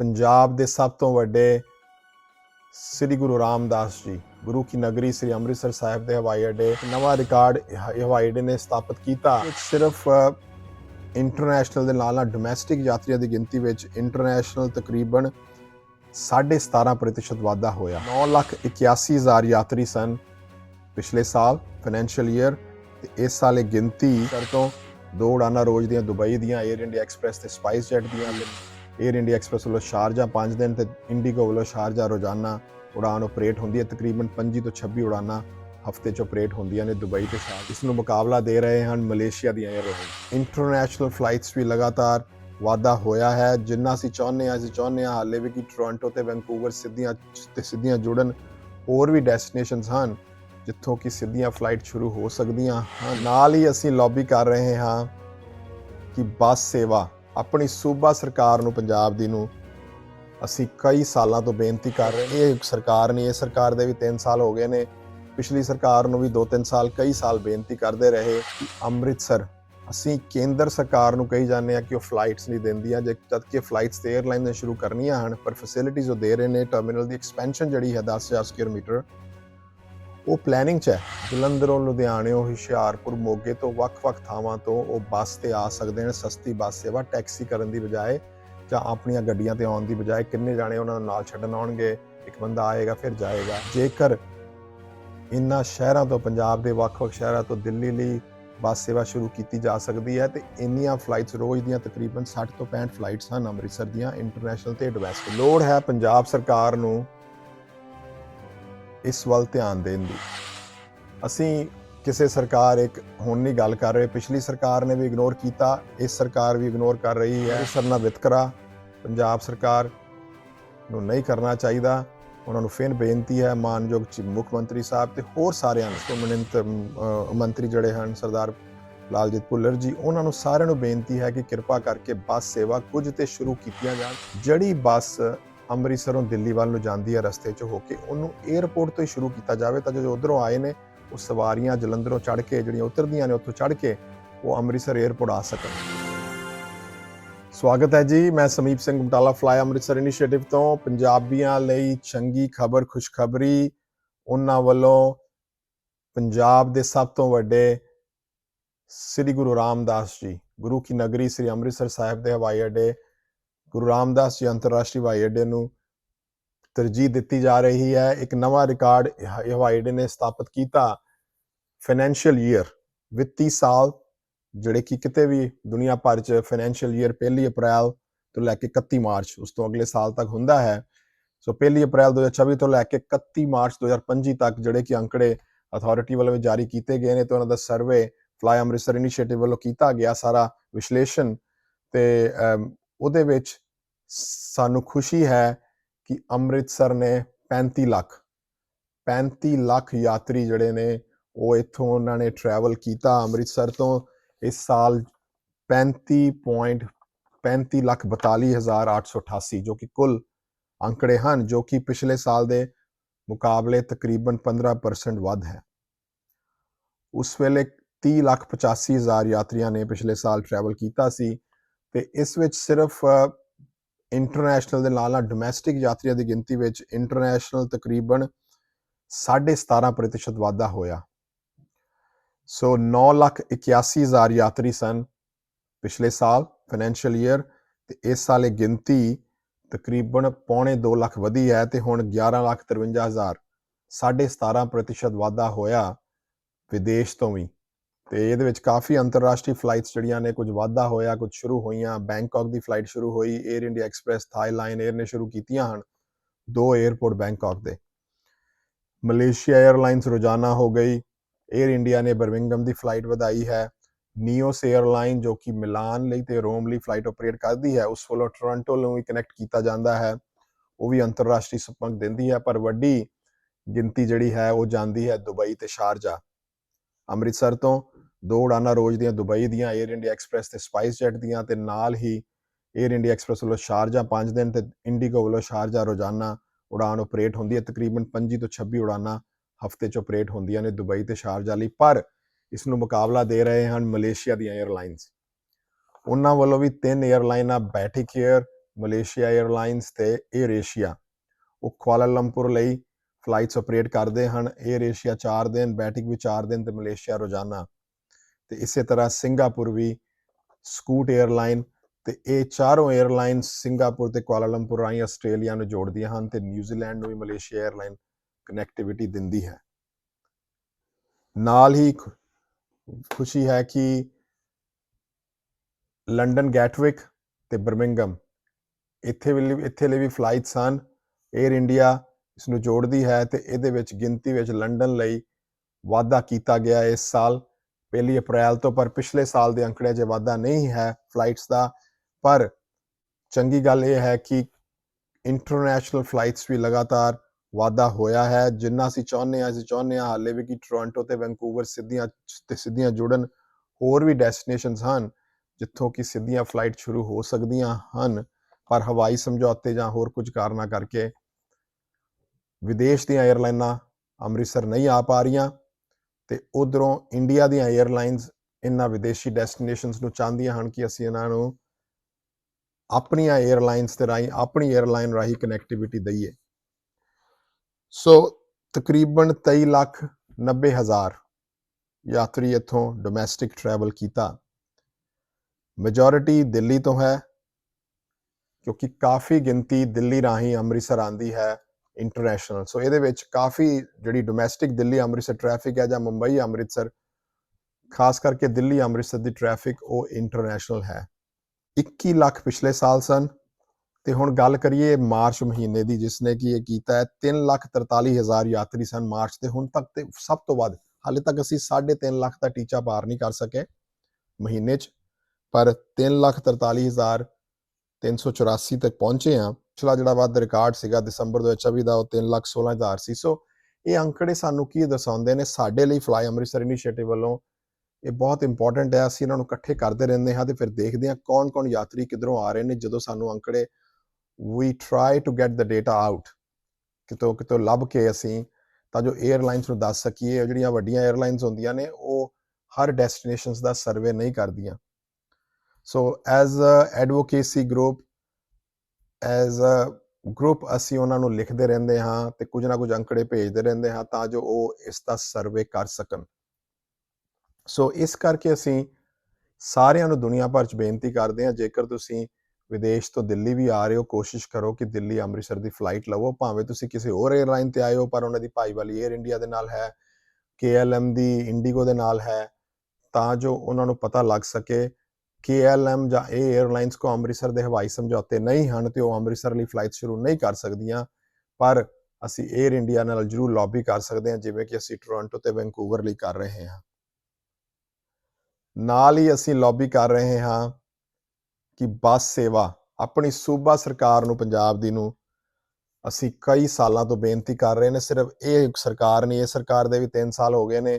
ਪੰਜਾਬ ਦੇ ਸਭ ਤੋਂ ਵੱਡੇ ਸ੍ਰੀ ਗੁਰੂ ਰਾਮਦਾਸ ਜੀ, ਗੁਰੂ ਕੀ ਨਗਰੀ ਸ੍ਰੀ ਅੰਮ੍ਰਿਤਸਰ ਸਾਹਿਬ ਦੇ ਹਵਾਈ ਅੱਡੇ ਨਵਾਂ ਰਿਕਾਰਡ ਹਵਾਈ ਅੱਡੇ ਨੇ ਸਥਾਪਿਤ ਕੀਤਾ। ਸਿਰਫ ਇੰਟਰਨੈਸ਼ਨਲ ਦੇ ਨਾਲ ਨਾਲ ਡੋਮੈਸਟਿਕ ਯਾਤਰੀਆਂ ਦੀ ਗਿਣਤੀ ਵਿੱਚ ਇੰਟਰਨੈਸ਼ਨਲ ਤਕਰੀਬਨ 17.5% ਵਾਧਾ ਹੋਇਆ। 981000 ਯਾਤਰੀ ਸਨ ਪਿਛਲੇ ਸਾਲ ਫਾਈਨੈਂਸ਼ੀਅਲ ਈਅਰ ਤੇ ਇਸ ਸਾਲ ਇਹ ਗਿਣਤੀ ਕਰ ਤੋਂ ਦੋ ਉਡਾਨਾਂ ਰੋਜ਼ ਦੀਆਂ ਦੁਬਈ ਦੀਆਂ 에ਅਰ ਇੰਡੀਆ ਐਕਸਪ੍ਰੈਸ ਤੇ ਸਪਾਈਸ ਜੈਟ ਦੀਆਂ 에ਅਰ ਇੰਡੀਆ ਐਕਸਪ੍ਰੈਸ ਵੱਲੋਂ ਸ਼ਾਰਜਾ 5 ਦਿਨ ਤੇ ਇੰਡੀਗੋ ਵੱਲੋਂ ਸ਼ਾਰਜਾ ਰੋਜ਼ਾਨਾ ਉਡਾਨ ਆਪਰੇਟ ਹੁੰਦੀ ਹੈ। ਤਕਰੀਬਨ 25 ਤੋਂ 26 ਉਡਾਨਾਂ ਹਫ਼ਤੇ 'ਚ ਆਪਰੇਟ ਹੁੰਦੀਆਂ ਨੇ ਦੁਬਈ ਤੇ ਸ਼ਾਰਜਾ। ਇਸ ਨੂੰ ਮੁਕਾਬਲਾ ਦੇ ਰਹੇ ਹਨ ਮਲੇਸ਼ੀਆ ਦੀਆਂ 에ਅਰਲਾਈਨਸ ਇੰਟਰਨੈਸ਼ਨਲ ਫਲਾਈਟਸ ਵੀ ਲਗਾਤਾਰ ਵਾਧਾ ਹੋਇਆ ਹੈ। ਜਿੰਨਾ ਅਸੀਂ ਚਾਹੁੰਦੇ ਹਾਂ, ਅਸੀਂ ਚਾਹੁੰਦੇ ਹਾਂ ਹਾਲੇ ਵੀ ਕਿ ਟੋਰਾਂਟੋ ਤੇ ਵੈਂਕੂਵਰ ਸਿੱਧੀਆਂ ਤੇ ਸਿੱਧੀਆਂ ਜੁੜਨ। ਹੋਰ ਵੀ ਡੈਸਟੀਨੇਸ਼ਨਸ ਹਨ ਜਿੱਥੋਂ ਕਿ ਸਿੱਧੀਆਂ ਫਲਾਈਟ ਸ਼ੁਰੂ ਹੋ ਸਕਦੀਆਂ ਹਨ। ਨਾਲ ਹੀ ਅਸੀਂ ਲੌਬੀ ਕਰ ਰਹੇ ਹਾਂ ਕਿ ਬੱਸ ਸੇਵਾ ਆਪਣੀ ਸੂਬਾ ਸਰਕਾਰ ਨੂੰ, ਪੰਜਾਬ ਦੀ ਨੂੰ ਅਸੀਂ ਕਈ ਸਾਲਾਂ ਤੋਂ ਬੇਨਤੀ ਕਰ ਰਹੇ ਹਾਂ ਇਹ ਸਰਕਾਰ ਨਹੀਂ, ਇਹ ਸਰਕਾਰ ਦੇ ਵੀ 3 ਸਾਲ ਹੋ ਗਏ ਨੇ। ਪਿਛਲੀ ਸਰਕਾਰ ਨੂੰ ਵੀ 2-3 ਸਾਲ, ਕਈ ਸਾਲ ਬੇਨਤੀ ਕਰਦੇ ਰਹੇ। ਕਿ ਅੰਮ੍ਰਿਤਸਰ, ਅਸੀਂ ਕੇਂਦਰ ਸਰਕਾਰ ਨੂੰ ਕਹੀ ਜਾਂਦੇ ਆ ਕਿ ਉਹ ਫਲਾਈਟਸ ਨਹੀਂ ਦਿੰਦੀਆਂ। ਜਦ ਤੱਕ ਕਿ ਫਲਾਈਟਸ ਤੇ 에ਅਰਲਾਈਨ ਨੇ ਸ਼ੁਰੂ ਕਰਨੀਆਂ ਹਨ, ਪਰ ਫੈਸਿਲਿਟੀਜ਼ ਉਹ ਦੇ ਰਹੇ ਨੇ। ਟਰਮੀਨਲ ਦੀ ਐਕਸਪੈਂਸ਼ਨ ਜਿਹੜੀ ਹੈ 10000 ਸਕੁਅਰ ਮੀਟਰ ਉਹ ਪਲੈਨਿੰਗ 'ਚ ਹੈ। ਜਲੰਧਰੋਂ ਲੁਧਿਆਣਿਓਂ ਹੁਸ਼ਿਆਰਪੁਰ, ਮੋਗੇ ਤੋਂ ਵੱਖ-ਵੱਖ ਥਾਵਾਂ ਤੋਂ ਉਹ ਬੱਸ ਤੇ ਆ ਸਕਦੇ ਨੇ। ਸਸਤੀ ਬੱਸ ਸੇਵਾ ਟੈਕਸੀ ਕਰਨ ਦੀ ਬਜਾਏ ਜਾਂ ਆਪਣੀਆਂ ਗੱਡੀਆਂ ਤੇ ਆਉਣ ਦੀ ਬਜਾਏ ਕਿੰਨੇ ਜਾਣੇ ਉਹਨਾਂ ਨੂੰ ਨਾਲ ਛੱਡਣ ਆਉਣਗੇ, ਇੱਕ ਬੰਦਾ ਆਏਗਾ, ਫਿਰ ਜਾਏਗਾ। ਜੇਕਰ ਇਨ੍ਹਾਂ ਸ਼ਹਿਰਾਂ ਤੋਂ, ਪੰਜਾਬ ਦੇ ਵੱਖ-ਵੱਖ ਸ਼ਹਿਰਾਂ ਤੋਂ ਦਿੱਲੀ ਲਈ ਬੱਸ ਸੇਵਾ ਸ਼ੁਰੂ ਕੀਤੀ ਜਾ ਸਕਦੀ ਹੈ, ਤੇ ਇੰਨੀਆਂ ਫਲਾਈਟਸ ਰੋਜ਼ ਦੀਆਂ ਤਕਰੀਬਨ 60 ਤੋਂ 65 ਫਲਾਈਟਸ ਹਨ ਅੰਮ੍ਰਿਤਸਰ ਦੀਆਂ। ਇੰਟਰਨੈਸ਼ਨਲ ਤੇ ਡੋਮੈਸਟਿਕ ਲੋੜ ਹੈ। ਪੰਜਾਬ ਸਰਕਾਰ ਨੂੰ ਇਸ ਵੱਲ ਧਿਆਨ ਦੇਣ ਦੀ। ਅਸੀਂ ਕਿਸੇ ਸਰਕਾਰ ਇੱਕ ਹੁਣ ਨਹੀਂ ਗੱਲ ਕਰ ਰਹੇ ਪਿਛਲੀ ਸਰਕਾਰ ਨੇ ਵੀ ਇਗਨੋਰ ਕੀਤਾ ਇਸ ਸਰਕਾਰ ਵੀ ਇਗਨੋਰ ਕਰ ਰਹੀ ਹੈ। ਸਰਨਾ ਵਿਤਕਰਾ ਪੰਜਾਬ ਸਰਕਾਰ ਨੂੰ ਨਹੀਂ ਕਰਨਾ ਚਾਹੀਦਾ। ਉਹਨਾਂ ਨੂੰ ਫਿਰ ਬੇਨਤੀ ਹੈ ਮਾਨਯੋਗ ਚ ਮੁੱਖ ਮੰਤਰੀ ਸਾਹਿਬ ਤੇ ਹੋਰ ਸਾਰਿਆਂ ਨੂੰ ਪ੍ਰਮਨੈਂਟ ਮੰਤਰੀ ਜਿਹੜੇ ਹਨ ਸਰਦਾਰ ਲਾਲਜੀਤ ਭੁੱਲਰ ਜੀ ਉਹਨਾਂ ਨੂੰ ਸਾਰਿਆਂ ਨੂੰ ਬੇਨਤੀ ਹੈ ਕਿ ਕਿਰਪਾ ਕਰਕੇ ਬੱਸ ਸੇਵਾ ਕੁਝ ਤੇ ਸ਼ੁਰੂ ਕੀਤੀਆਂ ਜਾਣ। ਜਿਹੜੀ ਬੱਸ ਅੰਮ੍ਰਿਤਸਰੋਂ ਦਿੱਲੀ ਵੱਲ ਨੂੰ ਜਾਂਦੀ ਹੈ ਰਸਤੇ 'ਚ ਹੋ ਕੇ, ਉਹਨੂੰ 에ਅਰਪੋਰਟ ਤੋਂ ਹੀ ਸ਼ੁਰੂ ਕੀਤਾ ਜਾਵੇ। ਤਾਂ ਜੋ ਉਧਰੋਂ ਆਏ ਨੇ, ਉਹ ਸਵਾਰੀਆਂ ਜਲੰਧਰੋਂ ਚੜ੍ਹ ਕੇ, ਜਿਹੜੀਆਂ ਉਤਰਦੀਆਂ ਨੇ ਉੱਥੋਂ ਚੜ੍ਹ ਕੇ, ਉਹ ਅੰਮ੍ਰਿਤਸਰ 에ਅਰਪੋਰਟ ਆ ਸਕਣ। ਸਵਾਗਤ ਹੈ ਜੀ, ਮੈਂ ਸਮੀਪ ਸਿੰਘ ਬਟਾਲਾ ਫਲਾਈ ਅੰਮ੍ਰਿਤਸਰ ਇਨੀਸ਼ੀਏਟਿਵ ਤੋਂ। ਪੰਜਾਬੀਆਂ ਲਈ ਚੰਗੀ ਖਬਰ, ਖੁਸ਼ਖਬਰੀ, ਉਹਨਾਂ ਵੱਲੋਂ ਪੰਜਾਬ ਦੇ ਸਭ ਤੋਂ ਵੱਡੇ ਸ੍ਰੀ ਗੁਰੂ ਰਾਮਦਾਸ ਜੀ, ਗੁਰੂ ਕੀ ਨਗਰੀ ਸ੍ਰੀ ਅੰਮ੍ਰਿਤਸਰ ਸਾਹਿਬ ਦੇ ਹਵਾਈ ਅੱਡੇ ਗੁਰੂ ਰਾਮਦਾਸ ਜੀ ਅੰਤਰਰਾਸ਼ਟਰੀ ਹਵਾਈ ਅੱਡੇ ਨੂੰ ਤਰਜੀਹ ਦਿੱਤੀ ਜਾ ਰਹੀ ਹੈ। ਇੱਕ ਨਵਾਂ ਰਿਕਾਰਡ ਹਵਾਈ ਅੱਡੇ ਨੇ ਸਥਾਪਿਤ ਕੀਤਾ ਫਾਈਨੈਂਸ਼ੀਅਲ ਈਅਰ ਵਿੱਤੀ ਸਾਲ, ਜਿਹੜੇ ਕਿ ਕਿਤੇ ਵੀ ਦੁਨੀਆ ਭਰ 'ਚ ਫਾਈਨੈਂਸ਼ੀਅਲ ਈਅਰ 1 ਅਪ੍ਰੈਲ ਤੋਂ ਲੈ ਕੇ 31 ਮਾਰਚ ਉਸ ਤੋਂ ਅਗਲੇ ਸਾਲ ਤੱਕ ਹੁੰਦਾ ਹੈ। ਸੋ 1 ਅਪ੍ਰੈਲ 2024 ਤੋਂ ਲੈ ਕੇ 31 ਮਾਰਚ 2025 ਤੱਕ ਜਿਹੜੇ ਕਿ ਅੰਕੜੇ ਅਥਾਰਟੀ ਵੱਲੋਂ ਵੀ ਜਾਰੀ ਕੀਤੇ ਗਏ ਨੇ ਤੇ ਉਹਨਾਂ ਦਾ ਸਰਵੇ ਫਲਾਈ ਅੰਮ੍ਰਿਤਸਰ ਇਨੀਸ਼ੀਏਟਿਵ ਵੱਲੋਂ ਕੀਤਾ ਗਿਆ ਸਾਰਾ ਵਿਸ਼ਲੇਸ਼ਣ ਤੇ ਉਹਦੇ ਵਿੱਚ ਸਾਨੂੰ ਖੁਸ਼ੀ ਹੈ ਕਿ ਅੰਮ੍ਰਿਤਸਰ ਨੇ 35 ਲੱਖ 35 ਲੱਖ ਯਾਤਰੀ ਜਿਹੜੇ ਨੇ ਉਹ ਇੱਥੋਂ ਉਹਨਾਂ ਨੇ ਟਰੈਵਲ ਕੀਤਾ ਅੰਮ੍ਰਿਤਸਰ ਤੋਂ। ਇਸ ਸਾਲ 35.35 ਲੱਖ 42888 ਜੋ ਕਿ ਕੁੱਲ ਅੰਕੜੇ ਹਨ, ਜੋ ਕਿ ਪਿਛਲੇ ਸਾਲ ਦੇ ਮੁਕਾਬਲੇ ਤਕਰੀਬਨ 15% ਵੱਧ ਹੈ। ਉਸ ਵੇਲੇ 30 ਲੱਖ 85 ਹਜ਼ਾਰ ਯਾਤਰੀਆਂ ਨੇ ਪਿਛਲੇ ਸਾਲ ਟਰੈਵਲ ਕੀਤਾ ਸੀ। ਤੇ ਇਸ ਵਿੱਚ ਸਿਰਫ ਇੰਟਰਨੈਸ਼ਨਲ ਦੇ ਨਾਲ ਨਾਲ ਡੋਮੈਸਟਿਕ ਯਾਤਰੀਆਂ ਦੀ ਗਿਣਤੀ ਵਿੱਚ ਇੰਟਰਨੈਸ਼ਨਲ ਤਕਰੀਬਨ 17.5% ਵਾਧਾ ਹੋਇਆ। ਸੋ 9 ਲੱਖ 81 ਹਜ਼ਾਰ ਯਾਤਰੀ ਸਨ ਪਿਛਲੇ ਸਾਲ ਫਾਈਨੈਂਸ਼ੀਅਲ ਈਅਰ ਤੇ ਇਸ ਸਾਲ ਇਹ ਗਿਣਤੀ ਤਕਰੀਬਨ ਪੌਣੇ 2 ਲੱਖ ਵਧੀ ਹੈ ਤੇ ਹੁਣ 11 ਲੱਖ 53 ਹਜ਼ਾਰ 17.5% ਵਾਧਾ ਹੋਇਆ ਵਿਦੇਸ਼ ਤੋਂ ਵੀ। ਤੇ ਇਹਦੇ ਵਿੱਚ ਕਾਫੀ ਅੰਤਰਰਾਸ਼ਟਰੀ ਫਲਾਈਟਸ ਜਿਹੜੀਆਂ ਨੇ, ਕੁਝ ਵਾਧਾ ਹੋਇਆ, ਕੁਝ ਸ਼ੁਰੂ ਹੋਈਆਂ। ਬੈਂਕਾਕ ਦੀ ਫਲਾਈਟ ਸ਼ੁਰੂ ਹੋਈ Air India Express Thai Lion Air ਨੇ ਸ਼ੁਰੂ ਕੀਤੀਆਂ ਹਨ, ਦੋ 에ਅਰਪੋਰਟ ਬੈਂਕਾਕ ਦੇ। ਮਲੇਸ਼ੀਆ 에ਅਰਲਾਈਨਸ ਰੋਜ਼ਾਨਾ ਹੋ ਗਈ। 에ਅਰ ਇੰਡੀਆ ਨੇ ਬਰਮਿੰਗਮ ਦੀ ਫਲਾਈਟ ਵਧਾਈ ਹੈ। ਨੀਓਸ 에ਅਰਲਾਈਨ ਜੋ ਕਿ ਮਿਲਾਨ ਲਈ ਤੇ ਰੋਮ ਲਈ ਫਲਾਈਟ ਆਪਰੇਟ ਕਰਦੀ ਹੈ, ਉਸ ਵੱਲੋਂ ਟੋਰਾਂਟੋ ਨੂੰ ਵੀ ਕਨੈਕਟ ਕੀਤਾ ਜਾਂਦਾ ਹੈ। ਉਹ ਵੀ ਅੰਤਰਰਾਸ਼ਟਰੀ ਸੰਪਰਕ ਦਿੰਦੀ ਹੈ, ਪਰ ਵੱਡੀ ਗਿਣਤੀ ਜਿਹੜੀ ਹੈ, ਉਹ ਜਾਂਦੀ ਹੈ ਦੁਬਈ ਤੇ ਸ਼ਾਰਜਾ। ਅੰਮ੍ਰਿਤਸਰ ਤੋਂ ਦੋ ਉਡਾਨਾਂ ਰੋਜ਼ ਦੀਆਂ ਦੁਬਈ ਦੀਆਂ 에ਅਰ ਇੰਡੀਆ ਐਕਸਪ੍ਰੈਸ ਤੇ ਸਪਾਈਸ ਜੈਟ ਦੀਆਂ ਤੇ ਨਾਲ ਹੀ 에ਅਰ ਇੰਡੀਆ ਐਕਸਪ੍ਰੈਸ ਵੱਲੋਂ ਸ਼ਾਰਜਾ ਪੰਜ ਦਿਨ ਤੇ ਇੰਡੀਗੋ ਵੱਲੋਂ ਸ਼ਾਰਜਾ ਰੋਜ਼ਾਨਾ ਉਡਾਨ ਆਪਰੇਟ ਹੁੰਦੀ ਹੈ। ਤਕਰੀਬਨ 25 ਤੋਂ 26 ਉਡਾਨਾਂ ਹਫ਼ਤੇ 'ਚ ਆਪਰੇਟ ਹੁੰਦੀਆਂ ਨੇ ਦੁਬਈ ਤੇ ਸ਼ਾਰਜਾ ਲਈ, ਪਰ ਇਸ ਨੂੰ ਮੁਕਾਬਲਾ ਦੇ ਰਹੇ ਹਨ ਮਲੇਸ਼ੀਆ ਦੀਆਂ 에ਅਰਲਾਈਨਸ ਉਹਨਾਂ ਵੱਲੋਂ ਵੀ ਤਿੰਨ 에ਅਰਲਾਈਨਾਂ ਬੈਟਿਕ 에ਅਰ ਮਲੇਸ਼ੀਆ 에ਅਰਲਾਈਨਸ ਤੇ 에ਅਰ ਏਸ਼ੀਆ ਉਹ ਕੁਆਲਾਲੰਪੁਰ ਲਈ ਫਲਾਈਟਸ ਆਪਰੇਟ ਕਰਦੇ ਹਨ। 에ਅਰ ਏਸ਼ੀਆ 4 ਦਿਨ ਬੈਟਿਕ ਵੀ 4 ਦਿਨ ਤੇ ਮਲੇਸ਼ੀਆ ਰੋਜ਼ਾਨਾ ਤੇ ਇਸੇ ਤਰ੍ਹਾਂ ਸਿੰਗਾਪੁਰ ਵੀ ਸਕੂਟ 에ਅਰਲਾਈਨ ਤੇ ਇਹ ਚਾਰੋਂ 에ਅਰਲਾਈਨ ਸਿੰਗਾਪੁਰ ਤੇ ਕੁਆਲਾਲੰਪੁਰ ਰਾਹੀਂ ਆਸਟ੍ਰੇਲੀਆ ਨੂੰ ਜੋੜਦੀਆਂ ਹਨ ਤੇ ਨਿਊਜ਼ੀਲੈਂਡ ਨੂੰ ਵੀ ਮਲੇਸ਼ੀਆ 에ਅਰਲਾਈਨ ਕਨੈਕਟੀਵਿਟੀ ਦਿੰਦੀ ਹੈ। ਨਾਲ ਹੀ ਖੁਸ਼ੀ ਹੈ ਕਿ ਲੰਡਨ, ਗੈਟਵਿਕ ਤੇ ਬਰਮਿੰਗਮ ਇੱਥੇ ਵੀ ਇੱਥੇ ਲਈ ਵੀ ਫਲਾਈਟਸ ਹਨ। 에ਅਰ ਇੰਡੀਆ ਇਸ ਨੂੰ ਜੋੜਦੀ ਹੈ ਤੇ ਇਹਦੇ ਵਿੱਚ ਗਿਣਤੀ ਵਿੱਚ ਲੰਡਨ ਲਈ ਵਾਅਦਾ ਕੀਤਾ ਗਿਆ ਇਸ ਸਾਲ। ਪਹਿਲੀ ਅਪ੍ਰੈਲ ਤੋਂ, ਪਰ ਪਿਛਲੇ ਸਾਲ ਦੇ ਅੰਕੜਿਆਂ 'ਚ ਵਾਧਾ ਨਹੀਂ ਹੈ ਫਲਾਈਟਸ ਦਾ। ਪਰ ਚੰਗੀ ਗੱਲ ਇਹ ਹੈ ਕਿ ਇੰਟਰਨੈਸ਼ਨਲ ਫਲਾਈਟਸ ਵੀ ਲਗਾਤਾਰ ਵਾਧਾ ਹੋਇਆ ਹੈ। ਜਿੰਨਾ ਅਸੀਂ ਚਾਹੁੰਦੇ ਹਾਂ, ਅਸੀਂ ਚਾਹੁੰਦੇ ਹਾਂ ਹਾਲੇ ਵੀ ਕਿ ਟੋਰਾਂਟੋ ਤੇ ਵੈਂਕੂਵਰ ਸਿੱਧੀਆਂ ਤੇ ਸਿੱਧੀਆਂ ਜੁੜਨ। ਹੋਰ ਵੀ ਡੈਸਟੀਨੇਸ਼ਨਸ ਹਨ ਜਿੱਥੋਂ ਕਿ ਸਿੱਧੀਆਂ ਫਲਾਈਟ ਸ਼ੁਰੂ ਹੋ ਸਕਦੀਆਂ ਹਨ। ਪਰ ਹਵਾਈ ਸਮਝੌਤੇ ਜਾਂ ਹੋਰ ਕੁਝ ਕਾਰਨਾਂ ਕਰਕੇ ਵਿਦੇਸ਼ ਦੀਆਂ 에ਅਰਲਾਈਨਾਂ ਅੰਮ੍ਰਿਤਸਰ ਨਹੀਂ ਆ ਪਾ ਰਹੀਆਂ। ਤੇ ਉਧਰੋਂ ਇੰਡੀਆ ਦੀਆਂ 에ਅਰਲਾਈਨਸ ਇਨ੍ਹਾਂ ਵਿਦੇਸ਼ੀ ਡੈਸਟੀਨੇਸ਼ਨਸ ਨੂੰ ਚਾਹੁੰਦੀਆਂ ਹਨ ਕਿ ਅਸੀਂ ਇਹਨਾਂ ਨੂੰ ਆਪਣੀਆਂ 에ਅਰਲਾਈਨਸ ਤੇ ਰਾਹੀਂ, ਆਪਣੀ 에ਅਰਲਾਈਨ ਰਾਹੀਂ ਕਨੈਕਟੀਵਿਟੀ ਦਈਏ। ਸੋ ਤਕਰੀਬਨ 23 ਲੱਖ 90 ਹਜ਼ਾਰ ਯਾਤਰੀ ਇੱਥੋਂ ਡੋਮੈਸਟਿਕ ਟਰੈਵਲ ਕੀਤਾ। ਮੈਜੋਰਿਟੀ ਦਿੱਲੀ ਤੋਂ ਹੈ, ਕਿਉਂਕਿ ਕਾਫੀ ਗਿਣਤੀ ਦਿੱਲੀ ਰਾਹੀਂ ਅੰਮ੍ਰਿਤਸਰ ਆਂਦੀ ਹੈ। ਇੰਟਰਨੈਸ਼ਨਲ ਸੋ ਇਹਦੇ ਵਿੱਚ ਕਾਫੀ ਜਿਹੜੀ ਡੋਮੈਸਟਿਕ ਦਿੱਲੀ ਅੰਮ੍ਰਿਤਸਰ ਟ੍ਰੈਫਿਕ ਹੈ ਜਾਂ ਮੁੰਬਈ ਅੰਮ੍ਰਿਤਸਰ, ਖਾਸ ਕਰਕੇ ਦਿੱਲੀ ਅੰਮ੍ਰਿਤਸਰ ਦੀ ਟ੍ਰੈਫਿਕ ਉਹ ਇੰਟਰਨੈਸ਼ਨਲ ਹੈ। 21 ਲੱਖ ਪਿਛਲੇ ਸਾਲ ਸਨ। ਤੇ ਹੁਣ ਗੱਲ ਕਰੀਏ ਮਾਰਚ ਮਹੀਨੇ ਦੀ, ਜਿਸ ਨੇ ਕਿ ਇਹ ਕੀਤਾ ਹੈ 3 ਲੱਖ 43 ਹਜ਼ਾਰ ਯਾਤਰੀ ਸਨ ਮਾਰਚ ਦੇ। ਹੁਣ ਤੱਕ ਤੇ ਸਭ ਤੋਂ ਵੱਧ, ਹਾਲੇ ਤੱਕ ਅਸੀਂ 3.5 ਲੱਖ ਦਾ ਟੀਚਾ ਪਾਰ ਨਹੀਂ ਕਰ ਸਕੇ ਮਹੀਨੇ 'ਚ। ਪਰ 3 ਲੱਖ 43 ਹਜ਼ਾਰ 384 ਤੱਕ ਪਹੁੰਚੇ ਆ ਪਿਛਲਾ ਜਿਹੜਾ ਵੱਧ ਰਿਕਾਰਡ ਸੀਗਾ ਦਸੰਬਰ 2024 ਦਾ ਉਹ 3 ਲੱਖ 16 ਹਜ਼ਾਰ ਸੀ। ਸੋ ਇਹ ਅੰਕੜੇ ਸਾਨੂੰ ਕੀ ਦਰਸਾਉਂਦੇ ਨੇ? ਸਾਡੇ ਲਈ ਫਲਾਈ ਅੰਮ੍ਰਿਤਸਰ ਇਨੀਸ਼ੀਏਟਿਵ ਵੱਲੋਂ ਇਹ ਬਹੁਤ ਇੰਪੋਰਟੈਂਟ ਹੈ। ਅਸੀਂ ਇਹਨਾਂ ਨੂੰ ਇਕੱਠੇ ਕਰਦੇ ਰਹਿੰਦੇ ਹਾਂ ਤੇ ਫਿਰ ਦੇਖਦੇ ਹਾਂ ਕੌਣ-ਕੌਣ ਯਾਤਰੀ ਕਿੱਧਰੋਂ ਆ ਰਹੇ ਨੇ, ਜਦੋਂ ਸਾਨੂੰ ਅੰਕੜੇ ਵੀ try to get the data out ਕਿਤੋਂ ਕਿਤੋਂ ਲੱਭ ਕੇ ਅਸੀਂ ਤਾਂ ਜੋ 에ਅਰਲਾਈਨਸ ਨੂੰ ਦੱਸ ਸਕੀਏ ਜਿਹੜੀਆਂ ਵੱਡੀਆਂ 에ਅਰਲਾਈਨਸ ਹੁੰਦੀਆਂ ਨੇ, ਉਹ ਹਰ ਡੈਸਟੀਨੇਸ਼ਨਸ ਦਾ ਸਰਵੇ ਨਹੀਂ ਕਰਦੀਆਂ। So as a advocacy group as a group ਅਸੀਂ ਉਹਨਾਂ ਨੂੰ ਲਿਖਦੇ ਰਹਿੰਦੇ ਹਾਂ ਤੇ ਕੁਝ ਨਾ ਕੁਝ ਅੰਕੜੇ ਭੇਜਦੇ ਰਹਿੰਦੇ ਹਾਂ ਤਾਂ ਜੋ ਉਹ ਇਸ ਦਾ ਸਰਵੇ ਕਰ ਸਕਣ। ਸੋ ਇਸ ਕਰਕੇ ਅਸੀਂ ਸਾਰਿਆਂ ਨੂੰ ਦੁਨੀਆ ਭਰ ਚ ਬੇਨਤੀ ਕਰਦੇ ਹਾਂ, ਜੇਕਰ ਤੁਸੀਂ ਵਿਦੇਸ਼ ਤੋਂ ਦਿੱਲੀ ਵੀ ਆ ਰਹੇ ਹੋ, ਕੋਸ਼ਿਸ਼ ਕਰੋ ਕਿ ਦਿੱਲੀ ਅੰਮ੍ਰਿਤਸਰ ਦੀ ਫਲਾਈਟ ਲਵੋ। ਭਾਵੇਂ ਤੁਸੀਂ ਕਿਸੇ ਹੋਰ 에ਅਰਲਾਈਨ ਤੇ ਆਏ ਹੋ, ਪਰ ਉਹਨਾਂ ਦੀ ਭਾਈਵਾਲੀ 에ਅਰ ਇੰਡੀਆ ਦੇ ਨਾਲ ਹੈ KLM ਦੀ ਇੰਡੀਗੋ ਦੇ ਨਾਲ ਹੈ, ਤਾਂ ਜੋ ਉਹਨਾਂ ਨੂੰ ਪਤਾ ਲੱਗ ਸਕੇ KLM ਜਾਂ ਇਹ 에ਅਰਲਾਈਨਸ ਕੋ ਅੰਮ੍ਰਿਤਸਰ ਦੇ ਹਵਾਈ ਸਮਝੌਤੇ ਨਹੀਂ ਹਨ ਤੇ ਉਹ ਅੰਮ੍ਰਿਤਸਰ ਲਈ ਫਲਾਈਟ ਸ਼ੁਰੂ ਨਹੀਂ ਕਰ ਸਕਦੀਆਂ। ਪਰ ਅਸੀਂ 에ਅਰ ਇੰਡੀਆ ਨਾਲ ਜਰੂਰ ਲੌਬੀ ਕਰ ਸਕਦੇ ਹਾਂ, ਜਿਵੇਂ ਕਿ ਅਸੀਂ ਟੋਰਾਂਟੋ ਤੇ ਵੈਂਕੂਵਰ ਲਈ ਕਰ ਰਹੇ ਹਾਂ। ਨਾਲ ਹੀ ਅਸੀਂ ਲੌਬੀ ਕਰ ਰਹੇ ਹਾਂ ਕਿ ਬੱਸ ਸੇਵਾ ਆਪਣੀ ਸੂਬਾ ਸਰਕਾਰ ਨੂੰ, ਪੰਜਾਬ ਦੀ ਨੂੰ ਅਸੀਂ ਕਈ ਸਾਲਾਂ ਤੋਂ ਬੇਨਤੀ ਕਰ ਰਹੇ ਨੇ। ਸਿਰਫ ਇਹ ਸਰਕਾਰ ਨਹੀਂ, ਇਹ ਸਰਕਾਰ ਦੇ ਵੀ 3 ਸਾਲ ਹੋ ਗਏ ਨੇ।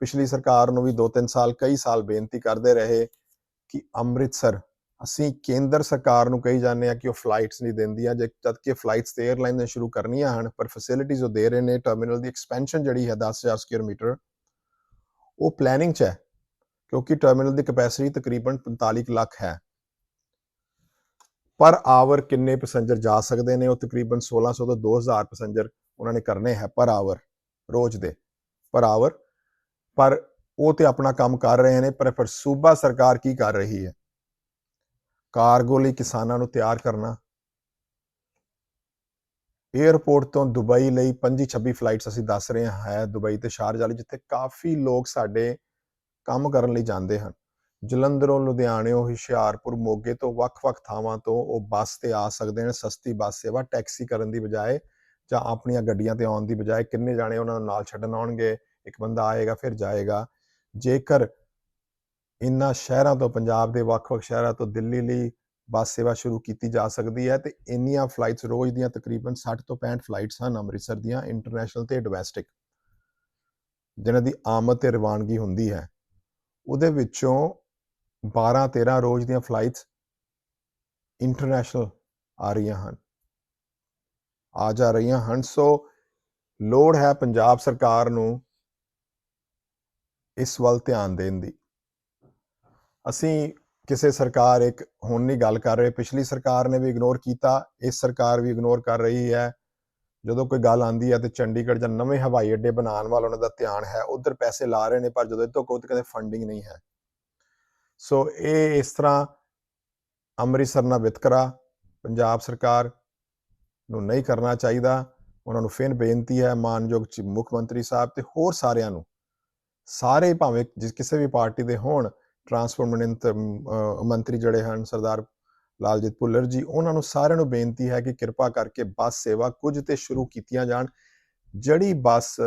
ਪਿਛਲੀ ਸਰਕਾਰ ਨੂੰ ਵੀ 2-3 ਸਾਲ ਕਈ ਸਾਲ ਬੇਨਤੀ ਕਰਦੇ ਰਹੇ ਕਿ ਅੰਮ੍ਰਿਤਸਰ ਅਸੀਂ ਕੇਂਦਰ ਸਰਕਾਰ ਨੂੰ ਕਹੀ ਜਾਂਦੇ ਆ ਕਿ ਉਹ ਫਲਾਈਟਸ ਨਹੀਂ ਦਿੰਦੀਆਂ, ਜੇ ਜਦ ਕਿ ਫਲਾਈਟਸ ਤੇ 에ਅਰਲਾਈਨ ਨੇ ਸ਼ੁਰੂ ਕਰਨੀਆਂ ਹਨ, ਪਰ ਫੈਸਿਲਿਟੀਜ਼ ਉਹ ਦੇ ਰਹੇ ਨੇ ਟਰਮੀਨਲ ਦੀ ਐਕਸਪੈਂਸ਼ਨ ਜਿਹੜੀ ਹੈ 10000 ਸਕੁਅਰ ਮੀਟਰ ਉਹ ਪਲੈਨਿੰਗ 'ਚ ਹੈ, ਕਿਉਂਕਿ ਟਰਮੀਨਲ ਦੀ ਕਪੈਸਿਟੀ ਤਕਰੀਬਨ 45 ਕੁ ਲੱਖ ਹੈ। ਪਰ ਆਵਰ ਕਿੰਨੇ ਪੈਸੇਂਜਰ ਜਾ ਸਕਦੇ ਨੇ, ਉਹ ਤਕਰੀਬਨ 1600 ਤੋਂ 2000 ਪੈਸੇਂਜਰ ਉਹਨਾਂ ਨੇ ਕਰਨੇ ਹੈ ਪਰ ਆਵਰ ਰੋਜ਼ ਦੇ, ਪਰ ਆਵਰ ਪਰ ਉਹ ਤੇ ਆਪਣਾ ਕੰਮ ਕਰ ਰਹੇ ਨੇ, ਪਰ ਫਿਰ ਸੂਬਾ ਸਰਕਾਰ ਕੀ ਕਰ ਰਹੀ ਹੈ? ਕਾਰਗੋ ਲਈ ਕਿਸਾਨਾਂ ਨੂੰ ਤਿਆਰ ਕਰਨਾ। 에ਅਰਪੋਰਟ ਤੋਂ ਦੁਬਈ ਲਈ 25-26 ਫਲਾਈਟਸ ਅਸੀਂ ਦੱਸ ਰਹੇ ਹਾਂ। ਹੈ ਦੁਬਈ ਤੇ ਸ਼ਾਰਜਾ ਲਈ ਜਿੱਥੇ ਕਾਫੀ ਲੋਕ ਸਾਡੇ ਕੰਮ ਕਰਨ ਲਈ ਜਾਂਦੇ ਹਨ। ਜਲੰਧਰੋਂ ਲੁਧਿਆਣਿਓਂ ਹੁਸ਼ਿਆਰਪੁਰ ਮੋਗੇ ਤੋਂ ਵੱਖ-ਵੱਖ ਥਾਵਾਂ ਤੋਂ ਉਹ ਬੱਸ ਤੇ ਆ ਸਕਦੇ ਨੇ। ਸਸਤੀ ਬੱਸ ਸੇਵਾ ਟੈਕਸੀ ਕਰਨ ਦੀ ਬਜਾਏ ਜਾਂ ਆਪਣੀਆਂ ਗੱਡੀਆਂ ਤੇ ਆਉਣ ਦੀ ਬਜਾਏ ਕਿੰਨੇ ਜਾਣੇ ਉਹਨਾਂ ਨੂੰ ਨਾਲ ਛੱਡਣ ਆਉਣਗੇ। ਇੱਕ ਬੰਦਾ ਆਏਗਾ, ਫਿਰ ਜਾਏਗਾ। ਜੇਕਰ ਇਨ੍ਹਾਂ ਸ਼ਹਿਰਾਂ ਤੋਂ, ਪੰਜਾਬ ਦੇ ਵੱਖ-ਵੱਖ ਸ਼ਹਿਰਾਂ ਤੋਂ ਦਿੱਲੀ ਲਈ ਬੱਸ ਸੇਵਾ ਸ਼ੁਰੂ ਕੀਤੀ ਜਾ ਸਕਦੀ ਹੈ ਤੇ ਇੰਨੀਆਂ ਫਲਾਈਟਸ ਰੋਜ਼ ਦੀਆਂ ਤਕਰੀਬਨ 60 ਤੋਂ 65 ਫਲਾਈਟਸ ਹਨ ਅੰਮ੍ਰਿਤਸਰ ਦੀਆਂ ਇੰਟਰਨੈਸ਼ਨਲ ਤੇ ਡੋਮੈਸਟਿਕ ਜਿਨ੍ਹਾਂ ਦੀ ਆਮਦ ਤੇ ਰਵਾਨਗੀ ਹੁੰਦੀ ਹੈ। ਉਹਦੇ ਵਿੱਚੋਂ 12 13 ਰੋਜ਼ ਦੀਆਂ ਫਲਾਈਟਸ ਇੰਟਰਨੈਸ਼ਨਲ ਆ ਰਹੀਆਂ ਹਨ। ਆ ਜਾ ਰਹੀਆਂ ਹਨ। ਸੋ ਲੋੜ ਹੈ ਪੰਜਾਬ ਸਰਕਾਰ ਨੂੰ ਇਸ ਵੱਲ ਧਿਆਨ ਦੇਣ ਦੀ। ਅਸੀਂ ਕਿਸੇ ਸਰਕਾਰ ਇੱਕ ਹੁਣ ਨਹੀਂ ਗੱਲ ਕਰ ਰਹੇ, ਪਿਛਲੀ ਸਰਕਾਰ ਨੇ ਵੀ ਇਗਨੋਰ ਕੀਤਾ, ਇਸ ਸਰਕਾਰ ਵੀ ਇਗਨੋਰ ਕਰ ਰਹੀ ਹੈ। ਜਦੋਂ ਕੋਈ ਗੱਲ ਆਂਦੀ ਹੈ ਤੇ ਚੰਡੀਗੜ੍ਹ ਜਾਂ ਨਵੇਂ ਹਵਾਈ ਅੱਡੇ ਬਣਾਉਣ ਵੱਲ ਉਹਨਾਂ ਦਾ ਧਿਆਨ ਹੈ, ਉਧਰ ਪੈਸੇ ਲਾ ਰਹੇ ਨੇ ਪਰ ਜਦੋਂ ਇਹ ਤੋਂ ਕੋਈ ਕਹਿੰਦੇ ਫੰਡਿੰਗ ਨਹੀਂ ਹੈ। ਸੋ ਇਹ ਇਸ ਤਰ੍ਹਾਂ ਅੰਮ੍ਰਿਤਸਰ ਨਾਲ ਵਿਤਕਰਾ, ਪੰਜਾਬ ਸਰਕਾਰ ਨੂੰ ਨਹੀਂ ਕਰਨਾ ਚਾਹੀਦਾ। ਉਹਨਾਂ ਨੂੰ ਫਿਰ ਬੇਨਤੀ ਹੈ, ਮਾਨਯੋਗ ਮੁੱਖ ਮੰਤਰੀ ਸਾਹਿਬ ਤੇ ਹੋਰ ਸਾਰਿਆਂ ਨੂੰ ਸਾਰੇ ਭਾਵੇਂ ਜਿਸ ਕਿਸੇ ਵੀ ਪਾਰਟੀ ਦੇ ਹੋਣ ਟਰਾਂਸਪੋਰਟ ਮਨਿੰਤ- ਮੰਤਰੀ ਜਿਹੜੇ ਹਨ, ਸਰਦਾਰ ਲਾਲਜੀਤ ਭੁੱਲਰ ਜੀ, ਉਹਨਾਂ ਨੂੰ ਸਾਰਿਆਂ ਨੂੰ ਬੇਨਤੀ ਹੈ ਕਿ ਕਿਰਪਾ ਕਰਕੇ ਬੱਸ ਸੇਵਾ ਕੁਝ ਤੇ ਸ਼ੁਰੂ ਕੀਤੀਆਂ ਜਾਣ। ਜਿਹੜੀ ਬੱਸ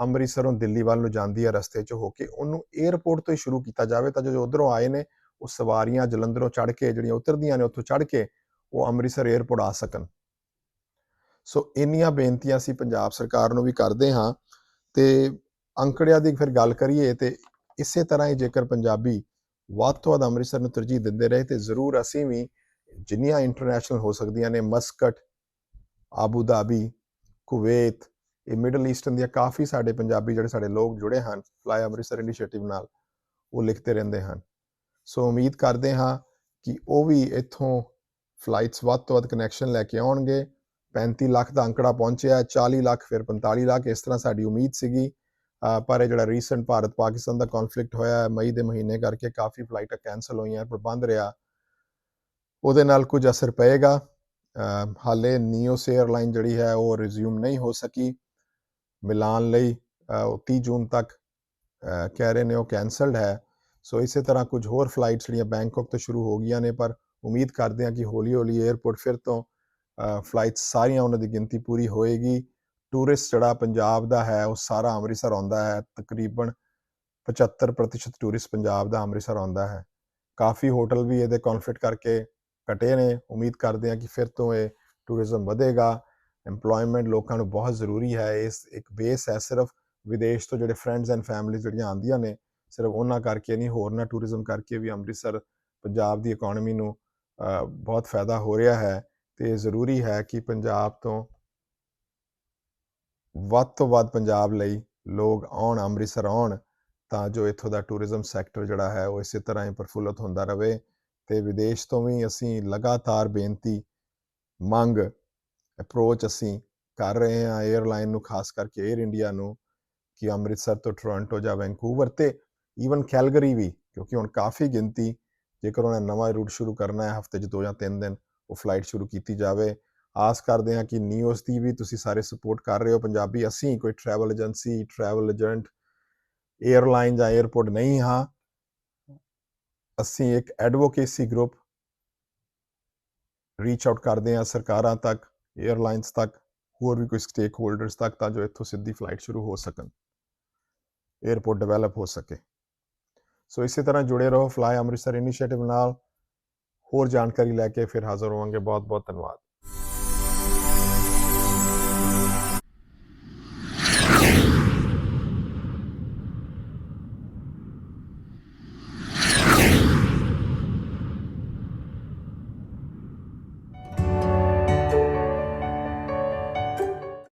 ਅੰਮ੍ਰਿਤਸਰੋਂ ਦਿੱਲੀ ਵੱਲ ਨੂੰ ਜਾਂਦੀ ਹੈ ਰਸਤੇ 'ਚ ਹੋ ਕੇ, ਉਹਨੂੰ 에ਅਰਪੋਰਟ ਤੋਂ ਹੀ ਸ਼ੁਰੂ ਕੀਤਾ ਜਾਵੇ ਤਾਂ ਜੋ ਉਧਰੋਂ ਆਏ ਨੇ, ਉਹ ਸਵਾਰੀਆਂ ਜਲੰਧਰੋਂ ਚੜ੍ਹ ਕੇ, ਜਿਹੜੀਆਂ ਉਤਰਦੀਆਂ ਨੇ ਉੱਥੋਂ ਚੜ੍ਹ ਕੇ, ਉਹ ਅੰਮ੍ਰਿਤਸਰ 에ਅਰਪੋਰਟ ਆ ਸਕਣ। ਸੋ ਇੰਨੀਆਂ ਬੇਨਤੀਆਂ ਅਸੀਂ ਪੰਜਾਬ ਸਰਕਾਰ ਨੂੰ ਵੀ ਕਰਦੇ ਹਾਂ ਤੇ ਅੰਕੜਿਆਂ ਦੀ ਫਿਰ ਗੱਲ ਕਰੀਏ ਤੇ ਇਸੇ ਤਰ੍ਹਾਂ ਹੀ ਜੇਕਰ ਪੰਜਾਬੀ ਵੱਧ ਤੋਂ ਵੱਧ ਅੰਮ੍ਰਿਤਸਰ ਨੂੰ ਤਰਜੀਹ ਦਿੰਦੇ ਰਹੇ ਤੇ ਜ਼ਰੂਰ ਅਸੀਂ ਵੀ ਜਿੰਨੀਆਂ ਇੰਟਰਨੈਸ਼ਨਲ ਹੋ ਸਕਦੀਆਂ ਨੇ, ਮਸਕਟ, ਆਬੂ ਧਾਬੀ, ਕੁਵੈਤ, ਇਹ ਮਿਡਲ ਈਸਟਰਨ ਦੀਆਂ ਕਾਫੀ ਸਾਡੇ ਪੰਜਾਬੀ ਜਿਹੜੇ ਸਾਡੇ ਲੋਕ ਜੁੜੇ ਹਨ ਫਲਾਈ ਅੰਮ੍ਰਿਤਸਰ ਇਨੀਸ਼ੀਏਟਿਵ ਨਾਲ, ਉਹ ਲਿਖਦੇ ਰਹਿੰਦੇ ਹਨ। ਸੋ ਉਮੀਦ ਕਰਦੇ ਹਾਂ ਕਿ ਉਹ ਵੀ ਇੱਥੋਂ ਫਲਾਈਟਸ ਵੱਧ ਤੋਂ ਵੱਧ ਕਨੈਕਸ਼ਨ ਲੈ ਕੇ ਆਉਣਗੇ। 35 ਲੱਖ ਦਾ ਅੰਕੜਾ ਪਹੁੰਚਿਆ 40 ਲੱਖ, ਫਿਰ 45 ਲੱਖ, ਇਸ ਤਰ੍ਹਾਂ ਸਾਡੀ ਉਮੀਦ ਸੀਗੀ। ਪਰ ਇਹ ਜਿਹੜਾ ਰੀਸੈਂਟ ਭਾਰਤ ਪਾਕਿਸਤਾਨ ਦਾ ਕਨਫਲਿਕਟ ਹੋਇਆ ਮਈ ਦੇ ਮਹੀਨੇ ਕਰਕੇ ਕਾਫੀ ਫਲਾਈਟਾਂ ਕੈਨਸਲ ਹੋਈਆਂ, ਪ੍ਰਬੰਧ ਰਿਹਾ। ਉਹਦੇ ਨਾਲ ਕੁਝ ਅਸਰ ਪਏਗਾ। ਹਾਲੇ ਨੀਓਸ 에ਅਰਲਾਈਨ ਜਿਹੜੀ ਹੈ, ਉਹ ਰਿਜ਼ਿਊਮ ਨਹੀਂ ਹੋ ਸਕੀ। ਮਿਲਾਨ ਲਈ ਉਹ 30 ਜੂਨ ਤੱਕ ਅਹ ਕਹਿ ਰਹੇ ਨੇ ਉਹ ਕੈਨਸਲਡ ਹੈ। ਸੋ ਇਸੇ ਤਰ੍ਹਾਂ ਕੁਝ ਹੋਰ ਫਲਾਈਟਸ ਜਿਹੜੀਆਂ ਬੈਂਕਾਕ ਤੋਂ ਸ਼ੁਰੂ ਹੋ ਗਈਆਂ ਨੇ, ਪਰ ਉਮੀਦ ਕਰਦੇ ਹਾਂ ਕਿ ਹੌਲੀ ਹੌਲੀ 에ਅਰਪੋਰਟ ਫਿਰ ਤੋਂ ਫਲਾਈਟਸ ਸਾਰੀਆਂ ਉਹਨਾਂ ਦੀ ਗਿਣਤੀ ਪੂਰੀ ਹੋਏਗੀ। ਟੂਰਿਸਟ ਜਿਹੜਾ ਪੰਜਾਬ ਦਾ ਹੈ, ਉਹ ਸਾਰਾ ਅੰਮ੍ਰਿਤਸਰ ਆਉਂਦਾ ਹੈ। ਤਕਰੀਬਨ 75% ਟੂਰਿਸਟ ਪੰਜਾਬ ਦਾ ਅੰਮ੍ਰਿਤਸਰ ਆਉਂਦਾ ਹੈ। ਕਾਫੀ ਹੋਟਲ ਵੀ ਇਹਦੇ ਕਨਫਲਿਕਟ ਕਰਕੇ ਘਟੇ ਨੇ। ਉਮੀਦ ਕਰਦੇ ਹਾਂ ਕਿ ਫਿਰ ਤੋਂ ਇਹ ਟੂਰਿਜ਼ਮ ਵਧੇਗਾ। EMPLOYMENT ਲੋਕਾਂ ਨੂੰ ਬਹੁਤ ਜ਼ਰੂਰੀ ਹੈ। ਇਸ ਇੱਕ ਬੇਸ ਹੈ ਸਿਰਫ ਵਿਦੇਸ਼ ਤੋਂ ਜਿਹੜੇ ਫਰੈਂਡਸ ਐਂਡ ਫੈਮਿਲੀਜ਼ ਜਿਹੜੀਆਂ ਆਉਂਦੀਆਂ ਨੇ, ਸਿਰਫ ਉਹਨਾਂ ਕਰਕੇ ਨਹੀਂ, ਹੋਰ ਨਾ ਟੂਰਿਜ਼ਮ ਕਰਕੇ ਵੀ ਅੰਮ੍ਰਿਤਸਰ ਪੰਜਾਬ ਦੀ ਇਕਨੋਮੀ ਨੂੰ ਬਹੁਤ ਫਾਇਦਾ ਹੋ ਰਿਹਾ ਹੈ। ਤੇ ਜ਼ਰੂਰੀ ਹੈ ਕਿ ਪੰਜਾਬ ਤੋਂ ਵੱਧ ਤੋਂ ਵੱਧ ਪੰਜਾਬ ਲਈ ਲੋਕ ਆਉਣ, ਅੰਮ੍ਰਿਤਸਰ ਆਉਣ, ਤਾਂ ਜੋ ਇੱਥੋਂ ਦਾ ਟੂਰਿਜ਼ਮ ਸੈਕਟਰ ਜਿਹੜਾ ਹੈ ਉਹ ਇਸੇ ਤਰ੍ਹਾਂ ਹੀ ਪ੍ਰਫੁੱਲਤ ਹੁੰਦਾ ਰਹੇ ਤੇ ਵਿਦੇਸ਼ ਤੋਂ ਵੀ ਅਸੀਂ ਲਗਾਤਾਰ ਬੇਨਤੀ, ਮੰਗ ਅਪਰੋਚ ਅਸੀਂ ਕਰ ਰਹੇ ਹਾਂ 에ਅਰਲਾਈਨ ਨੂੰ, ਖਾਸ ਕਰਕੇ 에ਅਰ ਇੰਡੀਆ ਨੂੰ ਕਿ ਅੰਮ੍ਰਿਤਸਰ ਤੋਂ ਟੋਰਾਂਟੋ ਜਾਂ ਵੈਂਕੂਵਰ ਤੇ ਈਵਨ ਕੈਲਗਰੀ ਵੀ, ਕਿਉਂਕਿ ਹੁਣ ਕਾਫੀ ਗਿਣਤੀ, ਜੇਕਰ ਉਹਨਾਂ ਨਵਾਂ ਰੂਟ ਸ਼ੁਰੂ ਕਰਨਾ ਹੈ, ਹਫ਼ਤੇ 'ਚ ਦੋ ਜਾਂ ਤਿੰਨ ਦਿਨ ਉਹ ਫਲਾਈਟ ਸ਼ੁਰੂ ਕੀਤੀ ਜਾਵੇ ਆਸ ਕਰਦੇ ਹਾਂ ਕਿ ਨਿਊਜ਼ ਦੀ ਵੀ ਤੁਸੀਂ ਸਾਰੇ ਸਪੋਰਟ ਕਰ ਰਹੇ ਹੋ ਪੰਜਾਬੀ ਅਸੀਂ ਕੋਈ travel agency travel agent airline ਜਾਂ 에어ਪੋਰਟ ਨਹੀਂ ਹਾਂ ਅਸੀਂ ਇੱਕ ਐਡਵੋਕੇਸੀ ਗਰੁੱਪ ਰੀਚ ਆਊਟ ਕਰਦੇ ਹਾਂ ਸਰਕਾਰਾਂ ਤੱਕ 에ਅਰਲਾਈਨਸ ਤੱਕ ਹੋਰ ਵੀ ਕੋਈ ਸਟੇਕ ਹੋਲਡਰਸ ਤੱਕ ਤਾਂ ਜੋ ਇੱਥੋਂ ਸਿੱਧੀ ਫਲਾਈਟ ਸ਼ੁਰੂ ਹੋ ਸਕਣ 에ਅਰਪੋਰਟ ਡਿਵੈਲਪ ਹੋ ਸਕੇ ਸੋ ਇਸੇ ਤਰ੍ਹਾਂ ਜੁੜੇ ਰਹੋ ਫਲਾਈ ਅੰਮ੍ਰਿਤਸਰ ਇਨੀਸ਼ੀਏਟਿਵ ਨਾਲ ਹੋਰ ਜਾਣਕਾਰੀ ਲੈ ਕੇ ਫਿਰ ਹਾਜ਼ਰ ਹੋਵਾਂਗੇ ਬਹੁਤ ਬਹੁਤ ਧੰਨਵਾਦ